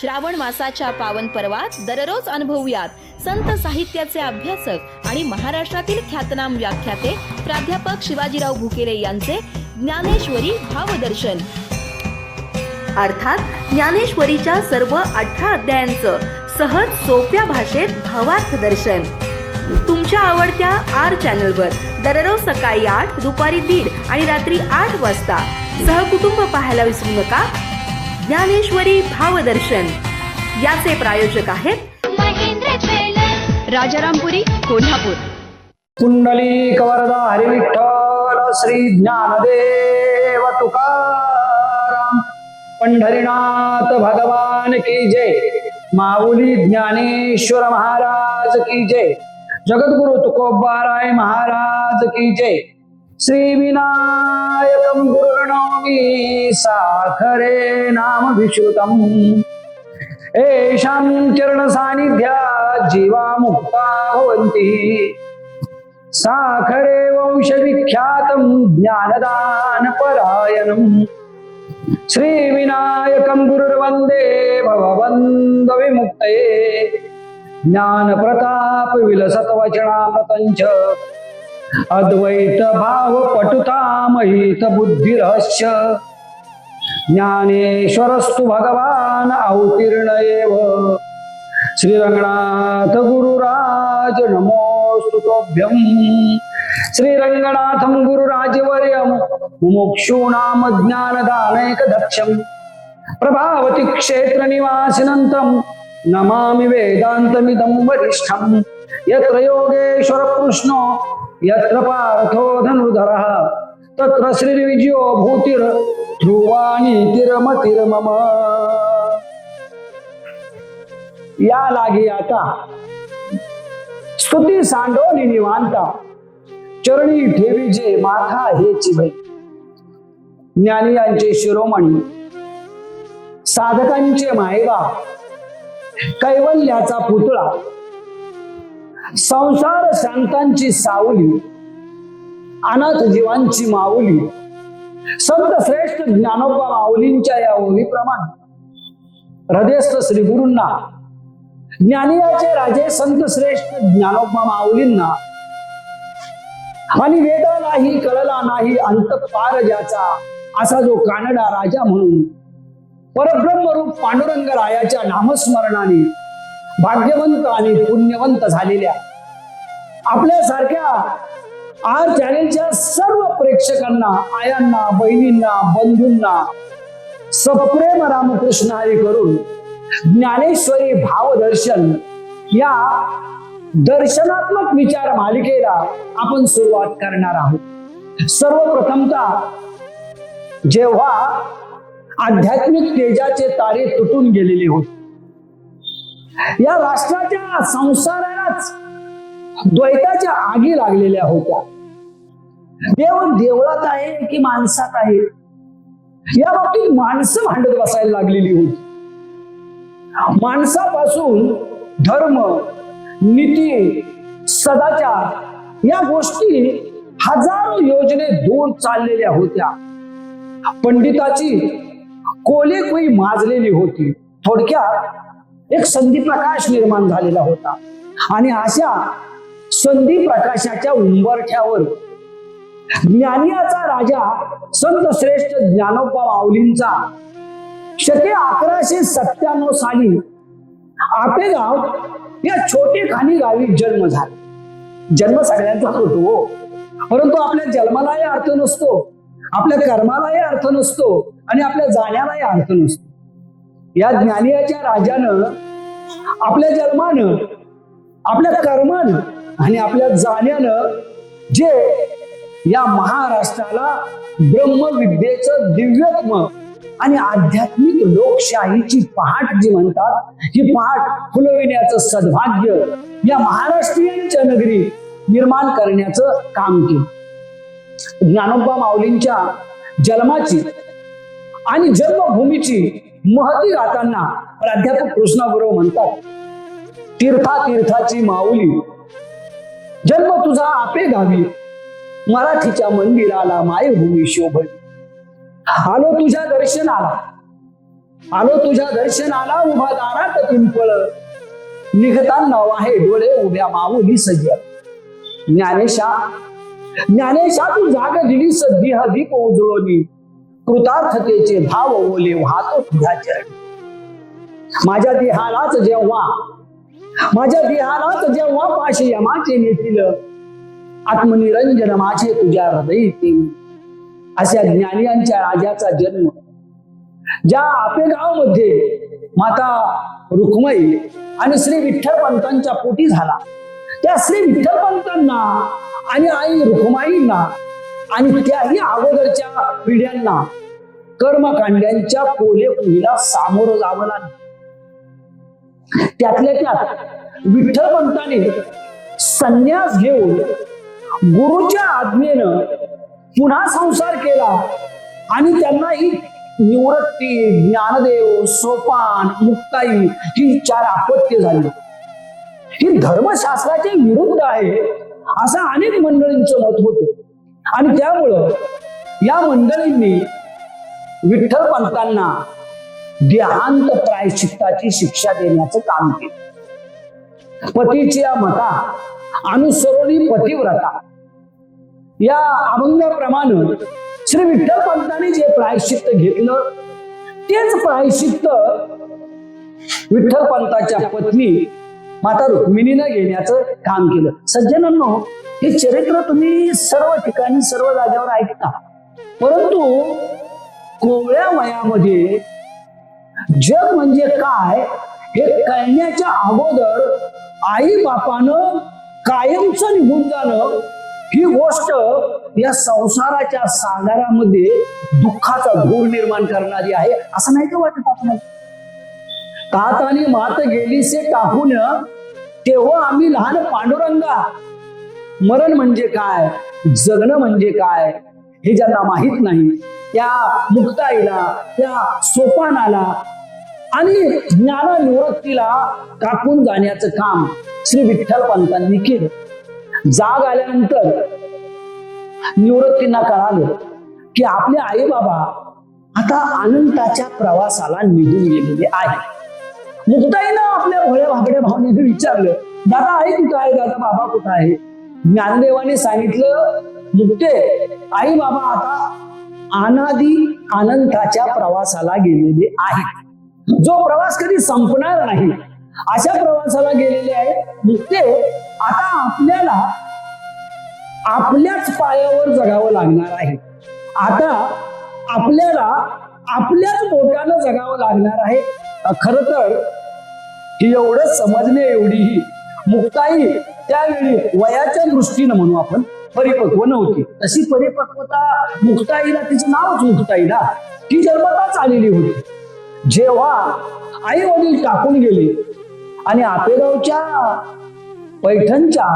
श्रावण मासाच्या पावन पर्वात दररोज अनुभवूयात. संत साहित्याचे अभ्यासक आणि महाराष्ट्रातील ख्यातनाम व्याख्याते प्राध्यापक शिवाजीराव भुकेले यांचे ज्ञानेश्वरी भावदर्शन. अर्थात ज्ञानेश्वरीच्या सर्व अठरा अध्यायांचं सहज सोप्या भाषेत भावार्थ दर्शन. तुमच्या आवडत्या आर चॅनलवर दररोज सकाळी आठ दुपारी दीड आणि रात्री आठ वाजता. सहकुटुंब पाहायला विसरू नका. ज्ञानेश्वरी भावदर्शन. याचे प्रायोजक आहेत राजारामपुरी कोल्हापूर. कुंडली कवरदा हरी विठ्ठल श्री ज्ञानदेव तुकाराम. पंढरीनाथ भगवान की जय. माऊली ज्ञानेश्वर महाराज की जय. जगद्गुरु तुकोबाराय महाराज की जय. श्रीविनायकं विनायकं साखरे नाम विश्रुतम् येषां चरणसान्निध्या जीवा मुक्ता भवन्ति। साखरे वंशविख्यातं ज्ञानदानपरायणम् श्रीविनायकं गुरुर्वन्दे भवबन्ध विमुक्तये अद्वैत भाव पटुतामहित बुद्धिरहस्य ज्ञानेश्वरस्तु भगवान अवतीर्ण एव श्रीरंगनाथ गुरुराज नमोस्तु तोभ्यं श्रीरंगनाथं गुरुराजवर्यं मुमुक्षूणां ज्ञानदानैकदक्षं प्रभावति क्षेत्रनिवासिनन्तं नमामि वेदान्तमिदं वरिष्ठं यत्र योगेश्वर कृष्णो यत्र पार्थो धनुधर तत्र श्रीर्विजयो भूतिर ध्रुवाणी तिरमतिर्मम। या लागी आता। स्तुती सांडोनी निवांता। चरणी ठेवीचे माथा हेची भई। ज्ञानी यांचे शिरोमणी। साधकांचे मायगा कैवल्याचा पुतळा। संसार शांतांची सावली अनाथ जीवांची माऊली संत श्रेष्ठ ज्ञानोबा माऊलींच्या या ओळीप्रमाणे हृदयस्थ श्री गुरूंना ज्ञानियाचे राजे संत श्रेष्ठ ज्ञानोबा माऊलींना आणि वेदालाही कळला नाही अंत पार ज्याचा असा जो कानडा राजा म्हणून परब्रह्मरूप पांडुरंग रायाच्या नामस्मरणाने भाग्यवंत आणि पुण्यवंत झालेल्या आपल्यासारख्या आर चॅनेलच्या सर्व प्रेक्षकांना आयांना बहिणींना बंधूंना सप्रेम रामकृष्ण हरी करून ज्ञानेश्वरी भावदर्शन या दर्शनात्मक विचार मालिकेला आपण सुरुवात करणार आहोत. सर्वप्रथमता जेव्हा आध्यात्मिक तेजाचे तारे तुटून गेलेले होते या राष्ट्राच्या संसारालाच द्वैताच्या आगी लागलेल्या होत्या. देव देवळात आहे की माणसात आहे? या बाबतीत माणसं भांडत बसायला लागलेली होती. माणसापासून धर्म नीती सदाचार या गोष्टी हजारो योजने दूर चाललेल्या होत्या. पंडिताची कोलेकुई माजलेली होती. थोडक्यात एक संधी प्रकाश निर्माण झालेला होता. आणि अशा संधी प्रकाशाच्या उंबरठ्यावर ज्ञानियाचा राजा संत श्रेष्ठ ज्ञानोबा माऊलींचा शके अकराशे सत्त्याण्णव साली आपेगाव या छोटे खाणी गावी जन्म झाला. जन्म सगळ्यांचा होतो हो. परंतु आपल्या जन्मालाही अर्थ नसतो आपल्या कर्मालाही अर्थ नसतो आणि आपल्या जाण्यालाही अर्थ नसतो. या ज्ञानियाच्या राजानं आपल्या जन्मानं आपल्या कर्मानं आणि आपल्या जाण्यानं जे या महाराष्ट्राला ब्रह्मविद्येचं दिव्यत्म आणि आध्यात्मिक लोकशाहीची पहाट जी म्हणतात ही पहाट फुलविण्याचं सद्भाग्य या महाराष्ट्रीयांच्या नगरी निर्माण करण्याचं काम केलं. ज्ञानोबा माऊलींच्या जन्माची आणि जन्मभूमीची महती गाताना प्राध्यापक कृष्णाबरोबर म्हणतात तीर्था तीर्थाची माऊली जन्म तुझा आपे गावी मराठीच्या मंदिराला मायभूमी शोभली. आलो तुझ्या दर्शनाला आलो तुझ्या दर्शनाला उभा दारात पिंपळ. निघताना आहे डोळे उभ्या माऊली सज्ज ज्ञानेशा ज्ञानेशा तू जाग दिली सद्दी हा दीप उजळवली कृतार्थतेचे भाव ओले वाहतो तुझ्या चरणी. माझ्या देहालाच जेव्हा माझ्या देहालाच जेव्हा पाशी यमाचे नेतील आत्मनिरंजन माझे तुझ्या हृदय अशा ज्ञानियांच्या राजाचा जन्म ज्या आपेगावमध्ये माता रुक्मई आणि श्री विठ्ठल पंतांच्या पोटी झाला. त्या श्री विठ्ठल पंतांना आणि आई रुक्माईंना आणि त्याही अगोदरच्या पिढ्यांना कर्मकांड्यांच्या कोलेपुळीला सामोरं जावं लागलं. त्यातल्या त्यात विठ्ठल पंताने संन्यास घेऊन गुरुच्या आज्ञेनं पुन्हा संसार केला आणि त्यांना ही निवृत्ती ज्ञानदेव सोपान मुक्ताई ही चार अपत्य झाली. ही धर्मशास्त्राच्या विरुद्ध आहे असं अनेक मंडळींचं मत होतं. आणि त्यामुळं या मंडळींनी विठ्ठल पंतांना देहांत प्रायश्चित्ताची शिक्षा देण्याचं काम केलं. पतीच्या मता अनुसरणी पतिव्रता या अभंगाप्रमाणे श्री विठ्ठल पंतांनी जे प्रायश्चित्त घेतलं तेच प्रायश्चित्त विठ्ठल पंताच्या पत्नी माता रुक्मिणीनं घेण्याचं काम केलं. सज्जनांनो हे चरित्र तुम्ही सर्व ठिकाणी सर्व जागेवर ऐकता. परंतु कोवळ्या वयामध्ये जग म्हणजे काय हे कळण्याच्या अगोदर आई बापानं कायमच निघून जाणं ही गोष्ट या संसाराच्या सागरामध्ये दुःखाचा धूर निर्माण करणारी आहे असं नाही का वाटत आपल्याला? तात आणि मात गेलीसे टाकून तेव्हा आम्ही लहान पांडुरंगा. मरण म्हणजे काय? जगणं म्हणजे काय? हे ज्यांना माहीत नाही त्या मुक्ताईला त्या सोपानाला आणि ज्ञान निवृत्तीला टाकून जाण्याचं काम श्री विठ्ठल पंतांनी केलं. जाग आल्यानंतर निवृत्तींना कळालं की आपले आई बाबा आता अनंताच्या प्रवासाला निघून गेलेले आहे मुक्ताईनं आपल्या भोळ्या भाबड्या भावनेने विचारलं दादा आई कुठं आहे? दादा बाबा कुठं आहे? ज्ञानदेवाने सांगितलं मुक्ते आई बाबा आता अनादी अनंताच्या प्रवासाला गेलेले आहेत. जो प्रवास कधी संपणार नाही अशा प्रवासाला गेलेले आहे मुक्ते आता आपल्याला आपल्याच पायावर जगावं लागणार आहे. आता आपल्याला आपल्याच बोटानं जगावं लागणार आहे. खर तर ही एवढं समजणे एवढी ही मुक्ताई त्यावेळी वयाच्या दृष्टीनं म्हणू आपण परिपक्व नव्हती. तशी परिपक्वता मुक्ताईला तिचं नावच मुक्ताईला ती जन्मताच आलेली होती. जेव्हा आई वडील टाकून गेले आणि आपेगावच्या पैठणच्या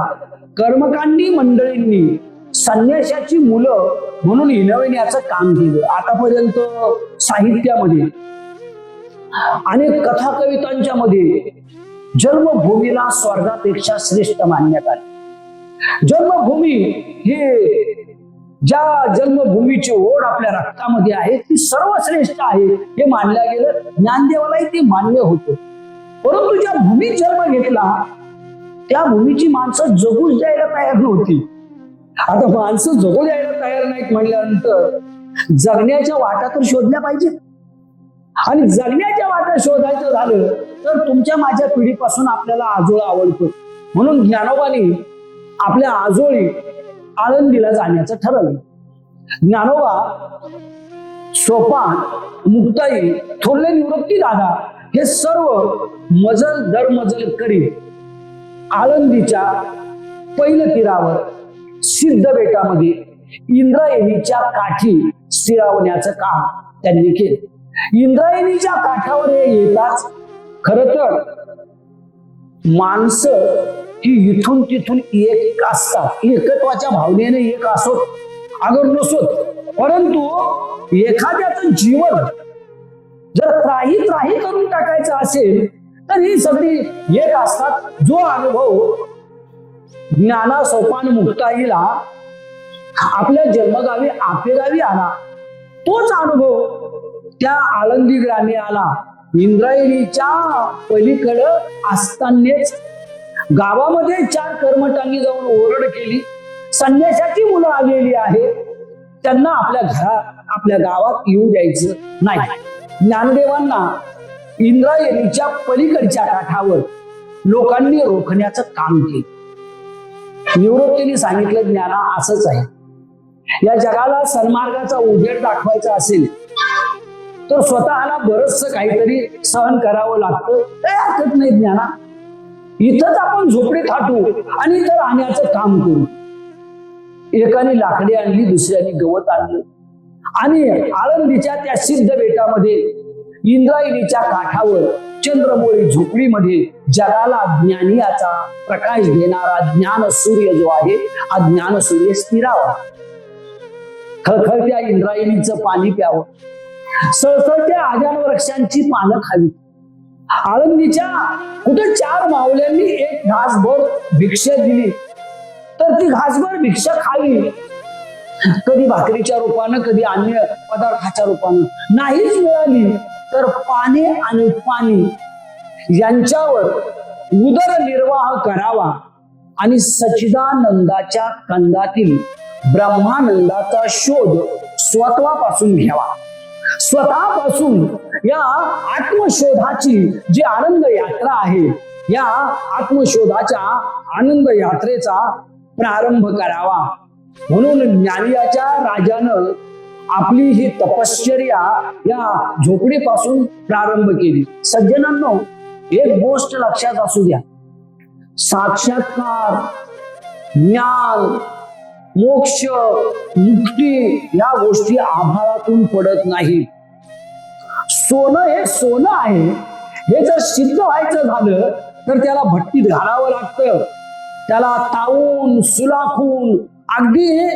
कर्मकांडी मंडळींनी संन्याशाची मुलं म्हणून हिनविण्याचं काम केलं. आतापर्यंत साहित्यामध्ये आणि कथा कवितांच्या मध्ये जन्मभूमीला स्वर्गापेक्षा श्रेष्ठ मानण्यात आले. जन्मभूमी हे ज्या जन्मभूमीची ओढ आपल्या रक्तामध्ये आहे ती सर्वश्रेष्ठ आहे हे मानल्या गेलं. ज्ञानदेवालाही ते मान्य होतं. परंतु ज्या भूमीत जन्म घेतला त्या भूमीची माणसं जगूच द्यायला तयार नव्हती. आता माणसं जगू द्यायला तयार नाहीत म्हणल्यानंतर जगण्याच्या वाटा तर शोधल्या पाहिजेत. आणि जगण्याच्या वाटा शोधायचं झालं तर तुमच्या माझ्या पिढीपासून आपल्याला आजोळा आवडतो. म्हणून ज्ञानोबानी आपल्या आजोळी आळंदीला जाण्याचं ठरवलं. ज्ञानोबा सोपान मुक्ताई थोरले निवृत्ती दादा हे सर्व मजल दरमजल करीत आळंदीच्या पहिल्या तीरावर सिद्ध बेटामध्ये इंद्रायणीच्या काठी स्थिरावण्याचं काम त्यांनी केलं. इंद्रायणीच्या काठावर हे येताच खर तर माणसं ही इथून तिथून एक असतात. एकत्वाच्या भावनेने एक असोत अगर नसोत. परंतु एखाद्याचं जीवन जर त्राही त्राही करून टाकायचं असेल तर ही सगळी एक असतात. जो अनुभव ज्ञाना सोपान मुक्ताईला आपल्या जन्मगावी आपेगावी आला तोच अनुभव त्या आळंदी आला. इंद्रायणीच्या पलीकडं असतानाच गावामध्ये चार कर्मटांनी जाऊन ओरड केली. संन्याशाची मुलं आलेली आहे. त्यांना आपल्या घरा आपल्या गावात येऊ द्यायचं नाही. ज्ञानदेवांना इंद्रायणीच्या पलीकडच्या काठावर लोकांनी रोखण्याचं काम केलं. निवृत्तीने सांगितलं ज्ञाना असंच आहे. या जगाला सन्मार्गाचा उजेड दाखवायचा असेल तर स्वतःला बरचस काहीतरी सहन करावं लागतं. काही हरकत नाही ज्ञाना. इथंच आपण झोपडी थाटू आणि इतर आणण्याचं काम करू. एकाने लाकडी आणली दुसऱ्याने गवत आणलं. आणि आळंदीच्या त्या सिद्ध बेटामध्ये इंद्रायणीच्या काठावर चंद्रमोळी झोपडीमध्ये जगाला ज्ञानियाचा प्रकाश देणारा ज्ञान सूर्य जो आहे हा ज्ञान सूर्य स्थिरावा. खळखळत्या इंद्रायणीचं पाणी प्यावं. सळसळत्या आजान वृक्षांची पानं खावी आळंदीच्या कुठे चार मावल्यांनी एक घासभर भिक्षा दिली तर ती घासभर भिक्षा खावी. कधी भाकरीच्या रूपानं कधी अन्य पदार्थाच्या रूपानं. नाहीच मिळाली. तर पाणी आणि पाणी यांच्यावर उदरनिर्वाह करावा आणि सच्चिदानंदाच्या कंदातील ब्रह्मानंदाचा शोध स्वतःपासून घ्यावा. स्वतःपासून या आत्मशोधाची जी आनंद यात्रा आहे या आत्मशोधाच्या आनंद यात्रेचा प्रारंभ करावा. म्हणून ज्ञानियाच्या राजानं आपली ही तपश्चर्या या झोपडीपासून प्रारंभ केली. सज्जनांनो एक गोष्ट लक्षात असू द्या. साक्षात्कार ज्ञान मोक्ष मुक्ती या गोष्टी आभाळातून पडत नाही सोनं हे सोनं आहे. हे जर सिद्ध व्हायचं झालं तर त्याला भट्टीत घालावं लागतं. त्याला तावून सुलाखून अगदी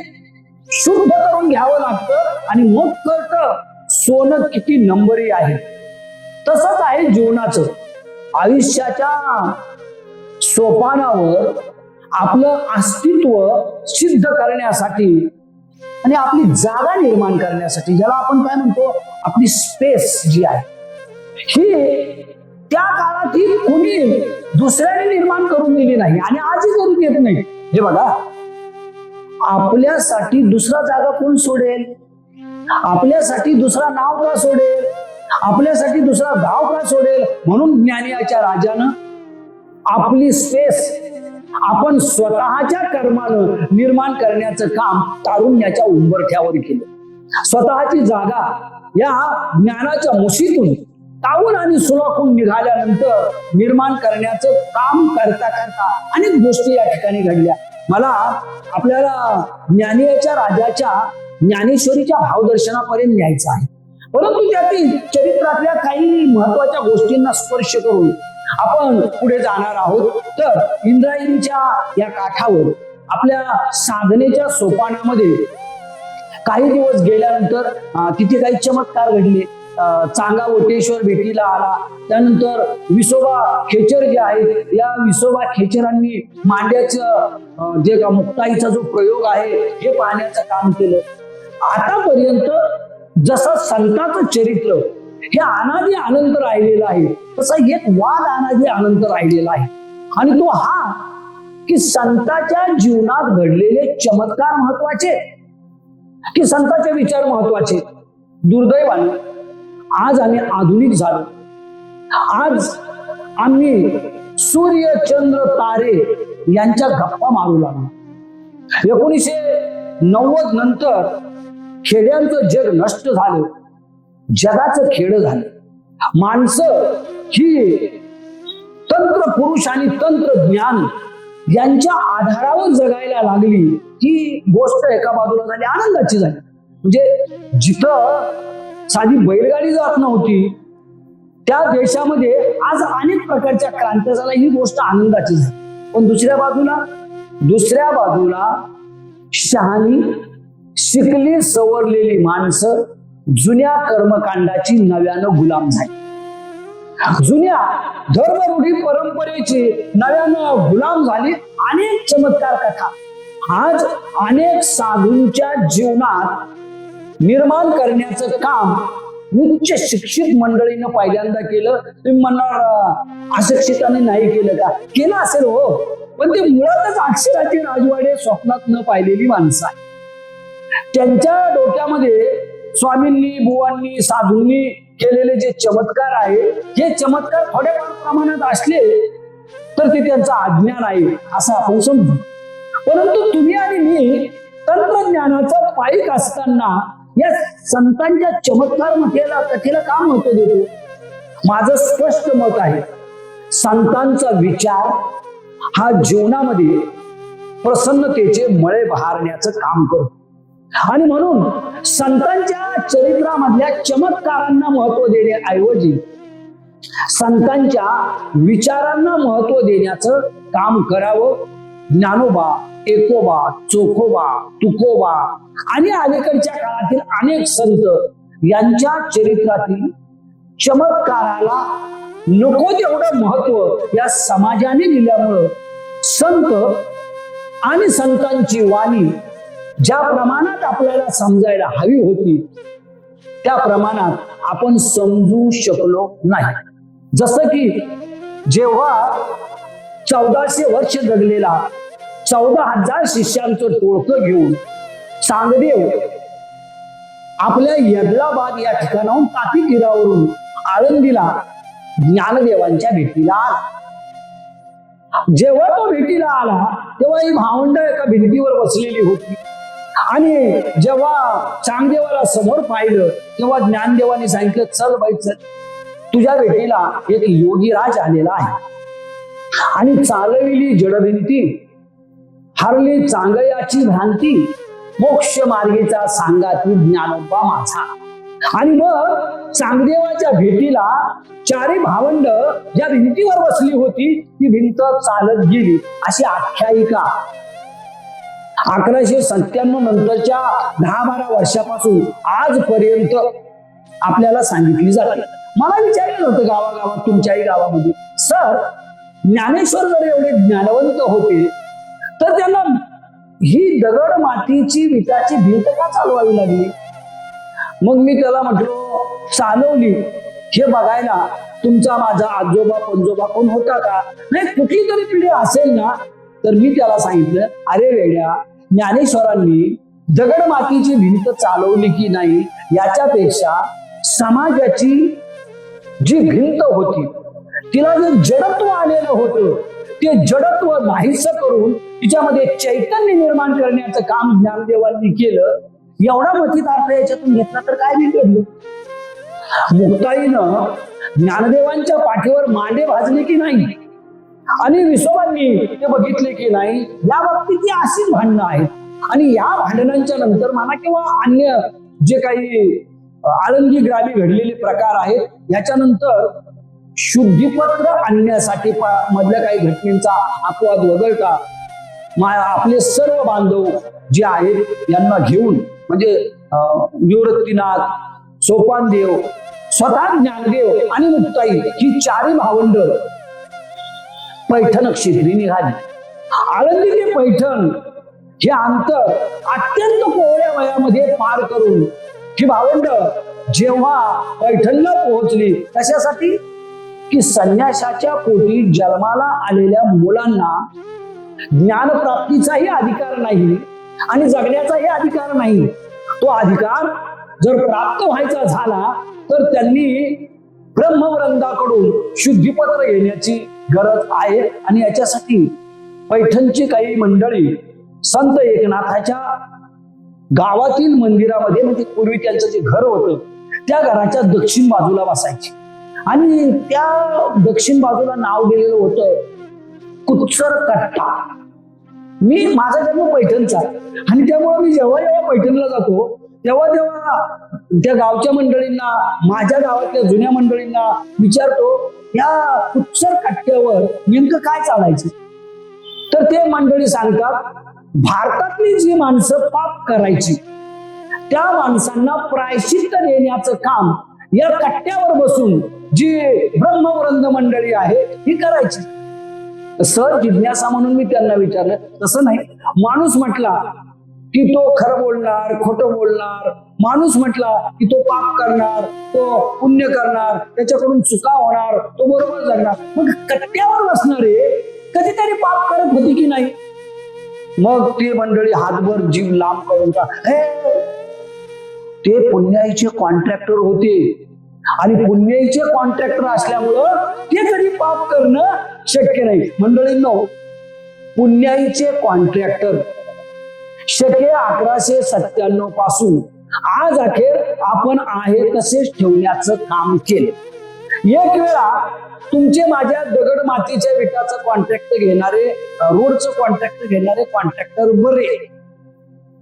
शुद्ध करून घ्यावं लागतं आणि मग कळत सोनं किती नंबरी आहे. तसंच आहे जीवनाचं. आयुष्याच्या सोपानावर आपलं अस्तित्व सिद्ध करण्यासाठी आणि आपली जागा निर्माण करण्यासाठी ज्याला आपण काय म्हणतो आपली स्पेस जी आहे ही त्या काळातील कुणी कोणी दुसऱ्याने निर्माण करून दिली नाही आणि आजही करून येत नाही. हे बघा आपल्यासाठी दुसरा जागा कोण सोडेल? आपल्यासाठी दुसरा नाव का सोडेल? आपल्यासाठी दुसरा गाव का सोडेल? म्हणून ज्ञानियाच्या राजानं आपली स्पेस आपण स्वतःच्या कर्मानं निर्माण करण्याचं काम तारुण्याच्या उंबरठ्यावर केलं. स्वतःची जागा या ज्ञानाच्या मुशीतून तावून आणि सुलाखून निघाल्यानंतर निर्माण करण्याचं काम करता करता अनेक गोष्टी या ठिकाणी घडल्या. मला आपल्याला ज्ञानियाच्या राजाच्या ज्ञानेश्वरीच्या भावदर्शनापर्यंत न्यायचं आहे. परंतु त्यातील चरित्रातल्या काही महत्त्वाच्या गोष्टींना स्पर्श करून आपण पुढे जाणार आहोत. तर इंद्रायणीच्या या काठावर आपल्या साधनेच्या सोपानामध्ये काही दिवस गेल्यानंतर तिथे काही चमत्कार घडले. चांगा वटेश्वर भेटीला आला. त्यानंतर विसोबा खेचर जे आहेत या विसोबा खेचरांनी मांड्याचं जे का मुक्ताईचा जो प्रयोग आहे हे पाहण्याचं काम केलं. आतापर्यंत जसं संताचं चरित्र हे अनादी अनंत राहिलेलं आहे तसा एक वाद अनादी अनंत राहिलेला आहे. आणि तो हा की संताच्या जीवनात घडलेले चमत्कार महत्त्वाचे की संताचे विचार महत्त्वाचे. दुर्दैवाने आज आम्ही आधुनिक झालो. आज आम्ही सूर्य चंद्र तारे यांच्या गप्पा मारू लागलो. एकोणीसशे नव्वद नंतर खेड्यांचं जग नष्ट झालं. जगाचं खेड झालं. माणसं ही तंत्र पुरुष आणि तंत्रज्ञान यांच्या आधारावर जगायला लागली. ही गोष्ट एका बाजूला झाली आनंदाची झाली. म्हणजे जिथं साधी बैलगाडी जात नव्हती त्या देशामध्ये आज अनेक प्रकारच्या क्रांत्या झाल्या. ही गोष्ट आनंदाची झाली. पण दुसऱ्या बाजूला दुसऱ्या बाजूला शहाणी शिकली सवरलेली माणसं जुन्या कर्मकांडाची नव्यानं गुलाम झाली. जुन्या धर्मरूढी परंपरेची नव्यानं गुलाम झाली. अनेक चमत्कार कथा. आज अनेक साधूंच्या जीवनात निर्माण करण्याचं काम उच्च शिक्षित मंडळीनं पहिल्यांदा केलं. तुम्ही म्हणणार अशिक्षिताने अशिक्षितांनी नाही केलं का? केलं असेल हो पण ते मुळातच अक्षराचे राजवाडे स्वप्नात न पाहिलेली माणसं आहे त्यांच्या डोक्यामध्ये स्वामींनी बुवांनी साधूंनी केलेले जे चमत्कार आहे हे चमत्कार थोड्या प्रमाणात असले तर ते त्यांचं अज्ञान आहे असं आपण समजू. परंतु तुम्ही आणि मी तंत्रज्ञानाचा पाईक असताना या संतांच्या चमत्कार म्हटलेला कथेला का महत्त्व देतो? माझं स्पष्ट मत आहे संतांचा विचार हा जीवनामध्ये प्रसन्नतेचे मळे बहारण्याचं काम करतो. आणि म्हणून संतांच्या चरित्रामधल्या चमत्कारांना महत्त्व देण्याऐवजी संतांच्या विचारांना महत्त्व देण्याचं काम करावं ज्ञानोबा एकोबा चोखोबा तुकोबा आणि अलीकडच्या काळातील अनेक संत यांच्या चरित्रातील चमत्काराला नको तेवढं महत्त्व या समाजाने दिल्यामुळं संत आणि संतांची वाणी ज्या प्रमाणात आपल्याला समजायला हवी होती त्या प्रमाणात आपण समजू शकलो नाही. जसं की जेव्हा चौदाशे वर्ष जगलेला चौदा हजार शिष्यांचं टोळकं घेऊन चांगदेव आपल्या यदलाबाद या ठिकाणाहून तापी तीरावरून आळंदीला ज्ञानदेवांच्या भेटीला आला. जेव्हा तो भेटीला आला तेव्हा ही भावंड एका भिंतीवर बसलेली होती. आणि जेव्हा चांगदेवाला समोर पाहिलं तेव्हा ज्ञानदेवाने सांगितलं चल बाई चल. तुझ्या भेटीला एक योगीराज आलेला आहे. आणि चालविली जडभिंती. हरली चांगयाची भ्रांती मोक्ष मार्गेचा सांगाती ज्ञानोबा माझा. आणि मग चांगदेवाच्या भेटीला चारी भावंड ज्या भिंतीवर बसली होती ती भिंत चालत गेली. अशी आख्यायिका. अकराशे सत्त्याण्णव नंतरच्या दहा बारा वर्षापासून आजपर्यंत आपल्याला सांगितली जाते. मला विचारलं होतं गावागावात तुमच्याही गावामध्ये. सर ज्ञानेश्वर जर एवढे ज्ञानवंत होते तर त्यांना ही दगड मातीची विटाची भिंत का चालवावी लागली? मग मी त्याला म्हटलो चालवली हे बघायला तुमचा माझा आजोबा पंजोबा कोण होता का? म्हणजे नाही कुठली तरी पिढी असेल ना? तर मी त्याला सांगितलं अरे वेड्या ज्ञानेश्वरांनी दगड मातीची भिंत चालवली की नाही याच्यापेक्षा समाजाची जी भिंत होती तिला जे जडत्व आलेलं होतं ते जडत्व नाहीस करून तिच्यामध्ये चैतन्य निर्माण करण्याचं काम ज्ञानदेवांनी केलं. एवढा मथित अर्थ याच्यातून घेतला तर काय नाही घडलं मुक्ताईनं ज्ञानदेवांच्या पाठीवर मांडे भाजले की नाही? आणि विसोबांनी ते बघितले की नाही या बाबतीत ती अशीच भांडणं आहेत. आणि या भांडणांच्या नंतर म्हणा किंवा अन्य जे काही आळंदी ग्रामी घडलेले प्रकार आहेत याच्यानंतर शुद्धीपत्र आणण्यासाठी मधल्या काही घटनेचा अपवाद वगळता आपले सर्व बांधव जे आहेत यांना घेऊन म्हणजे निवृत्तीनाथ सोपानदेव स्वतः ज्ञानदेव आणि मुक्ताई ही चारी भावंड पैठण क्षेत्री निघाली. आळंदी ते पैठण हे अंतर अत्यंत कोवळ्या वयामध्ये पार करून ही भावंड जेव्हा पैठणला पोहोचली कशासाठी की संन्यासाच्या पोटी जन्माला आलेल्या मुलांना ज्ञानप्राप्तीचाही अधिकार नाही आणि जगण्याचाही अधिकार नाही. तो अधिकार जर प्राप्त व्हायचा झाला तर त्यांनी ब्रह्मवृंदाकडून शुद्धीपत्र घेण्याची गरज आहे आणि याच्यासाठी पैठणची काही मंडळी संत एकनाथाच्या गावातील मंदिरामध्ये म्हणजे पूर्वी त्यांचं जे घर होतं त्या घराच्या दक्षिण बाजूला बसायची. आणि त्या दक्षिण बाजूला नाव दिलेलं होतं कुत्सर कट्टा. मी माझा जन्म पैठणचा. आणि त्यामुळे मी जेव्हा जेव्हा पैठणला जातो तेव्हा तेव्हा त्या गावच्या मंडळींना माझ्या गावातल्या जुन्या मंडळींना विचारतो या कुत्सर कट्ट्यावर नेमकं काय चालायचं? तर ते मंडळी सांगतात भारतातली जी माणसं पाप करायची त्या माणसांना प्रायश्चित्त देण्याचं काम या कट्ट्यावर बसून जी ब्रह्मवृंद मंडळी आहे ही करायची. सर जिज्ञासा म्हणून मी त्यांना विचारलं. तसं नाही. माणूस म्हटला की तो खरं बोलणार खोटं बोलणार. माणूस म्हटला की तो पाप करणार तो पुण्य करणार त्याच्याकडून चुका होणार तो बरोबर जगणार. मग कट्ट्यावर बसणारे कधीतरी पाप करत होती की नाही? मग ते मंडळी हातभर जीव लांब करून का हे ते पुण्याईचे कॉन्ट्रॅक्टर होते. आणि पुण्याईचे कॉन्ट्रॅक्टर असल्यामुळं ते तरी पाप करणं शक्य नाही. मंडळींनो पुण्याईचे कॉन्ट्रॅक्टर शके अकराशे सत्त्याण्णवपासून आज अखेर आपण आहे तसेच ठेवण्याचं काम केले. एक वेळा तुमचे माझ्या दगड मातीच्या विटाचं कॉन्ट्रॅक्ट घेणारे रोडचं कॉन्ट्रॅक्ट घेणारे कॉन्ट्रॅक्टर बरे.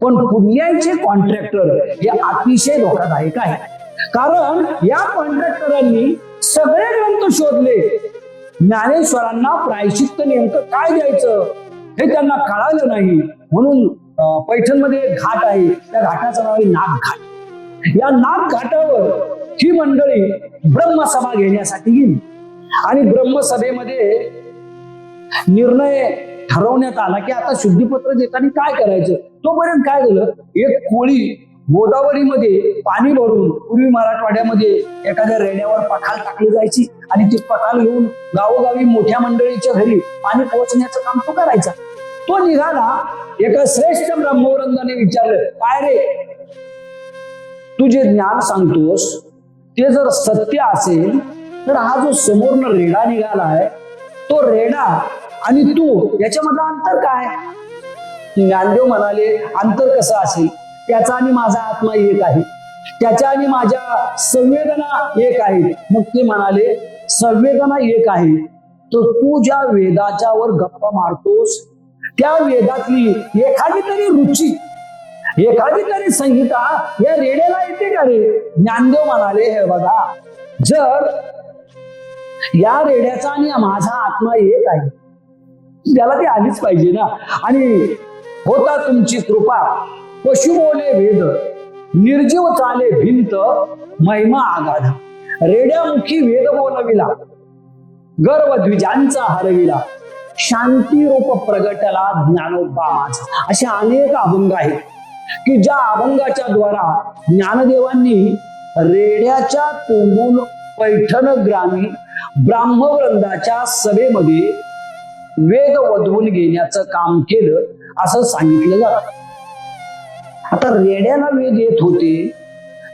पण पुण्याचे कॉन्ट्रॅक्टर हे अतिशय धोकादायक आहे कारण या कॉन्ट्रॅक्टरांनी सगळे ग्रंथ शोधले. ज्ञानेश्वरांना प्रायश्चित्त नेमकं काय द्यायचं? हे त्यांना कळालं नाही. म्हणून पैठणमध्ये एक घाट आहे. त्या घाटाचं नाव आहे नाग घाट या नाग घाटावर ही मंडळी ब्रह्मसभा घेण्यासाठी गेली. आणि ब्रह्मसभेमध्ये निर्णय ठरवण्यात आला की आता शुद्धीपत्र देताना काय करायचं? तोपर्यंत काय झालं? एक कोळी गोदावरीमध्ये पाणी भरून पूर्वी मराठवाड्यामध्ये एखाद्या रेड्यावर पखाल टाकली जायची आणि ती पखाल घेऊन गावोगावी मोठ्या मंडळीच्या घरी पाणी पोहोचण्याचं काम तो करायचा. तो निघाला एका श्रेष्ठ ब्रह्मवृंदाने विचारलं काय रे? तू जे ज्ञान सांगतोस ते जर सत्य असेल तर हा जो समोरनं रेडा निघालाय तो रेडा आणि तू याच्यामधलं अंतर काय? ज्ञानदेव म्हणाले अंतर कसं असेल? त्याचा आणि माझा आत्मा एक आहे. त्याच्या आणि माझ्या संवेदना एक आहे मग ते म्हणाले संवेदना एक आहे. तर तू ज्या वेदाच्या वर गप्पा मारतोस त्या वेदातली एखादी तरी रुची एखादी तरी संहिता या रेड्याला येते का रे? ज्ञानदेव म्हणाले हे बघा जर या रेड्याचा आणि माझा आत्मा एक आहे त्याला ती आलीच पाहिजे ना. आणि होता तुमची कृपा पशु बोले वेद निर्जीव चाले भिंत महिमा आगाधा. रेड्यामुखी वेद बोलविला गर्व द्विजांचा हरविला शांती रूप प्रगटला ज्ञानोबा माझा असे अनेक अभंग आहेत की ज्या अभंगाच्या द्वारा ज्ञानदेवांनी रेड्याच्या तोंडून पैठण ग्रामीण ब्राह्मवृंदाच्या सभेमध्ये वेद वधवून घेण्याचं काम केलं असं सांगितलं जातं आता रेड्याला वेद येत होते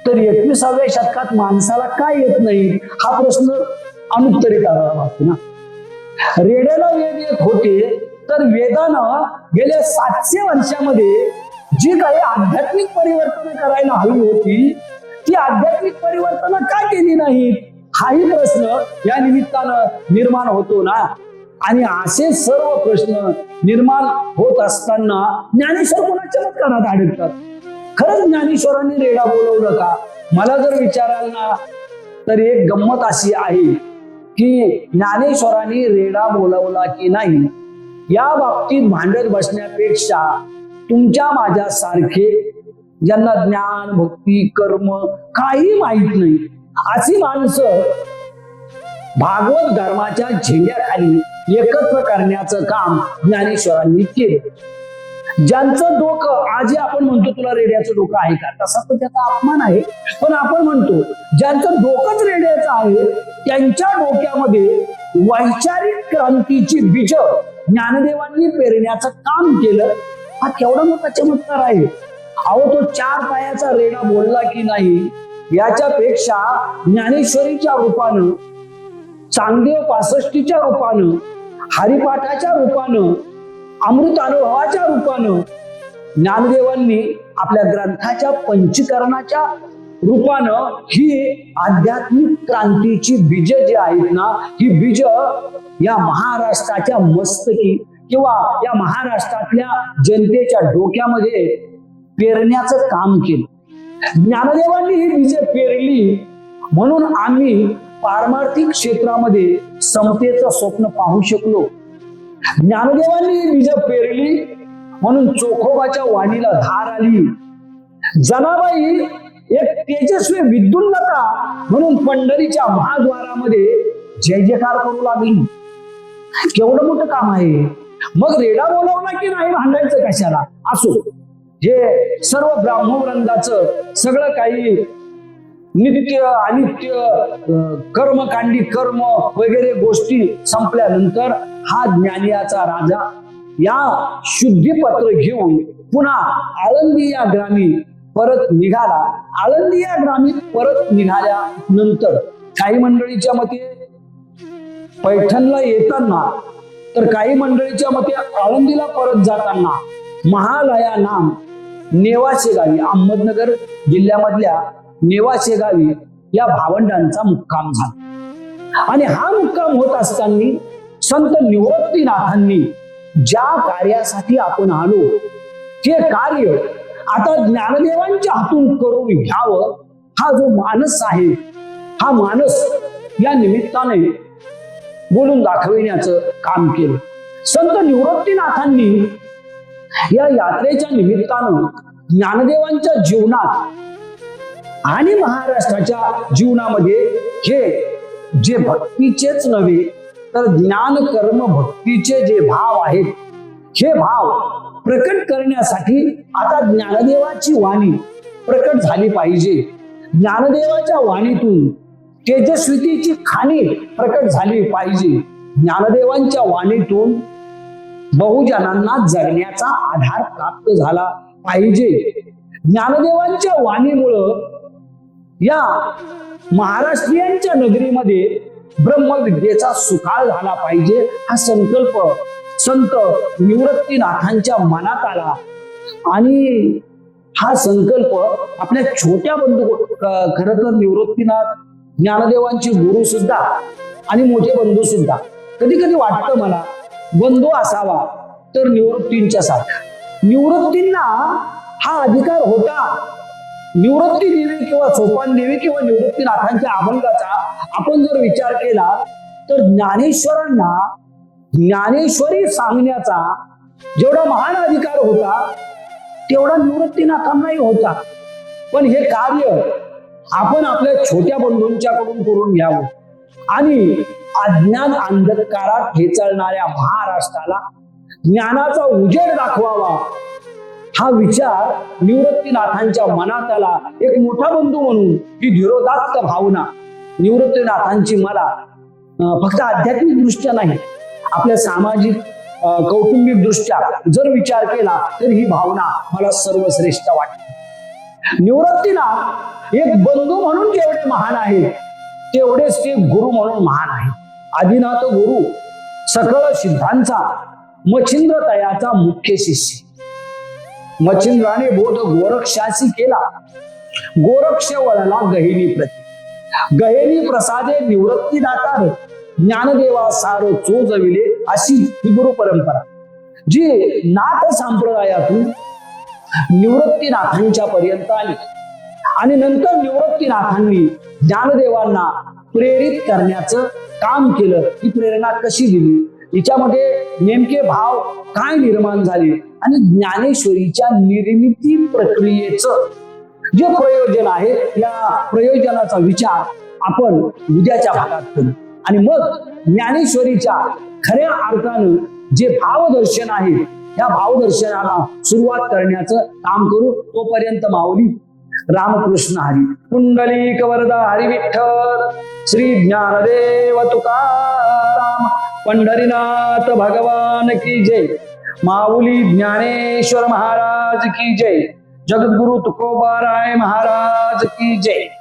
तर एकविसाव्या शतकात माणसाला काय येत नाही? हा प्रश्न अनुत्तरित करावा लागतो ना. रेड्याला वेद येत होते तर वेदानं गेल्या सातशे वर्षामध्ये जी काही आध्यात्मिक परिवर्तन करायला हवी होती ती आध्यात्मिक परिवर्तन का केली नाही हाही प्रश्न या निमित्तानं निर्माण होतो ना. आणि असे सर्व प्रश्न निर्माण होत असताना ज्ञानेश्वर कोणाच्या मतकारात अडकतात खरंच ज्ञानेश्वरांनी रेडा बोलवलं का? मला जर विचाराल ना तर एक गंमत अशी आहे की ज्ञानेश्वरांनी रेडा बोलवला की नाही या बाबतीत भांडत बसण्यापेक्षा तुमच्या माझ्या सारखे ज्यांना ज्ञान भक्ती कर्म काही माहीत नाही अशी माणसं भागवत धर्माच्या झेंड्याखाली एकत्र करण्याचं काम ज्ञानेश्वरांनी केलं. ज्यांचं डोकं आजही आपण म्हणतो तुला रेड्याचं डोकं आहे का? तसा तर त्याचा अपमान आहे. पण आपण म्हणतो ज्यांचं डोकंच रेड्याचं आहे त्यांच्या डोक्यामध्ये वैचारिक क्रांतीची बीज ज्ञानदेवांनी पेरण्याचं काम केलं. हा केवढा मोठा चमत्कार आहे. अहो तो चार पायाचा रेडा बोलला की नाही याच्यापेक्षा ज्ञानेश्वरीच्या रूपानं चांगदेव पासष्टीच्या रूपानं हरिपाठाच्या रूपानं अमृत अनुभवाच्या रूपानं ज्ञानदेवांनी आपल्या ग्रंथाच्या पंचीकरणाच्या रूपानं ही आध्यात्मिक क्रांतीची बीज जी आहेत ना ही बीज या महाराष्ट्राच्या मस्तकी किंवा या महाराष्ट्रातल्या जनतेच्या डोक्यामध्ये पेरण्याचं काम केलं. ज्ञानदेवांनी ही बीज पेरली म्हणून आम्ही पारमार्थिक क्षेत्रामध्ये समतेचं स्वप्न पाहू शकलो. ज्ञानदेवांनी बीज पेरली म्हणून चोखोबाच्या वाणीला धार आली. जनाबाई एक तेजस्वी विद्युल्लता म्हणून पंढरीच्या महाद्वारामध्ये जय जयकार करू लागली. केवढं मोठं काम आहे? मग रेडा बोलावला की नाही भांडायचं कशाला? असो. हे सर्व ब्राह्मवृंदाचं सगळं काही नित्य अनित्य कर्मकांडी कर्म वगैरे गोष्टी संपल्यानंतर हा ज्ञानियाचा राजा या शुद्धीपत्र घेऊन पुन्हा आळंदी या ग्रामी परत निघाला. आळंदी या ग्रामी परत निघाल्यानंतर काही मंडळीच्या मते पैठणला येताना तर काही मंडळीच्या मते आळंदीला परत जाताना महालया नाम नेवासे गावी अहमदनगर जिल्ह्यामधल्या नेवाचे गावी या भावंडांचा मुक्काम झाला. आणि हा मुक्काम होत असताना संत निवृत्तीनाथांनी ज्या कार्यासाठी आपण आलो ते कार्य आता ज्ञानदेवांच्या हातून करून घ्यावं हा जो मानस आहे हा मानस या निमित्ताने बोलून दाखविण्याचं काम केलं. संत निवृत्तीनाथांनी या यात्रेच्या निमित्तानं ज्ञानदेवांच्या जीवनात आणि महाराष्ट्राच्या जीवनामध्ये हे जे भक्तीचेच नव्हे तर ज्ञान कर्म भक्तीचे जे भाव आहेत हे भाव प्रकट करण्यासाठी आता ज्ञानदेवाची वाणी प्रकट झाली पाहिजे. ज्ञानदेवाच्या वाणीतून तेजस्वितीची खाणी प्रकट झाली पाहिजे. ज्ञानदेवांच्या वाणीतून बहुजनांना जगण्याचा आधार प्राप्त झाला पाहिजे. ज्ञानदेवांच्या वाणीमुळं या महाराष्ट्रीयांच्या नगरीमध्ये ब्रह्मविद्येचा सुकाळ झाला पाहिजे हा संकल्प संत निवृत्तीनाथांच्या मनात आला. आणि हा संकल्प आपल्या छोट्या बंधू खर तर निवृत्तीनाथ ज्ञानदेवांचे गुरु सुद्धा आणि मोठे बंधू सुद्धा. कधी कधी वाटतं मला बंधू असावा तर निवृत्तींच्या सारखा. निवृत्तींना हा अधिकार होता निवृत्ती देवी किंवा सोपान देवी किंवा निवृत्तीनाथांच्या अभंगाचा आपण जर विचार केला तर ज्ञानेश्वरांना ज्ञानेश्वरी सांगण्याचा जेवढा महान अधिकार होता तेवढा निवृत्तीनाथांनाही होता. पण हे कार्य आपण आपल्या छोट्या बंधूंच्याकडून करून घ्यावं आणि अज्ञान अंधकारात ठेचळणाऱ्या महाराष्ट्राला ज्ञानाचा उजेड दाखवावा. हा विचार निवृत्तीनाथांच्या मनात आला एक मोठा बंधू म्हणून ही धीरोदात्त भावना निवृत्तीनाथांची मला फक्त आध्यात्मिक दृष्ट्या नाही आपल्या सामाजिक कौटुंबिक दृष्ट्या जर विचार केला तर ही भावना मला सर्वश्रेष्ठ वाटते. निवृत्तीनाथ एक बंधू म्हणून जेवढे महान आहेत तेवढेच ते गुरु म्हणून महान आहे आदिनाथ गुरु सकळ सिद्धांचा मच्छिंद्र तयाचा मुख्य शिष्य. मच्छिंद्राने बोध गोरक्षाशी केला. गोरक्ष वळला गहिनी प्रती. गहिनी प्रसादे निवृत्ती दातार. ज्ञानदेवा सार चोजविले अशी ही गुरु परंपरा. जी नाथ संप्रदायातून निवृत्तीनाथांच्या पर्यंत आली. आणि नंतर निवृत्तीनाथांनी ज्ञानदेवांना प्रेरित करण्याचं काम केलं. ही प्रेरणा कशी दिली? हिच्यामध्ये नेमके भाव काय निर्माण झाले? आणि ज्ञानेश्वरीच्या निर्मिती प्रक्रियेचं जे प्रयोजन आहे या प्रयोजनाचा विचार आपण उद्याच्या भागात करू. आणि मग ज्ञानेश्वरीच्या खऱ्या अर्थानं जे भावदर्शन आहे या भावदर्शनाला सुरुवात करण्याचं काम करू. तोपर्यंत माऊली रामकृष्ण हरी. पुंडलिक वरदा हरी विठ्ठल श्री ज्ञानदेव तुकाराम. पंढरीनाथ भगवान की जय. माऊली ज्ञानेश्वर महाराज की जय. जगद्गुरु तुकोबाराय महाराज की जय.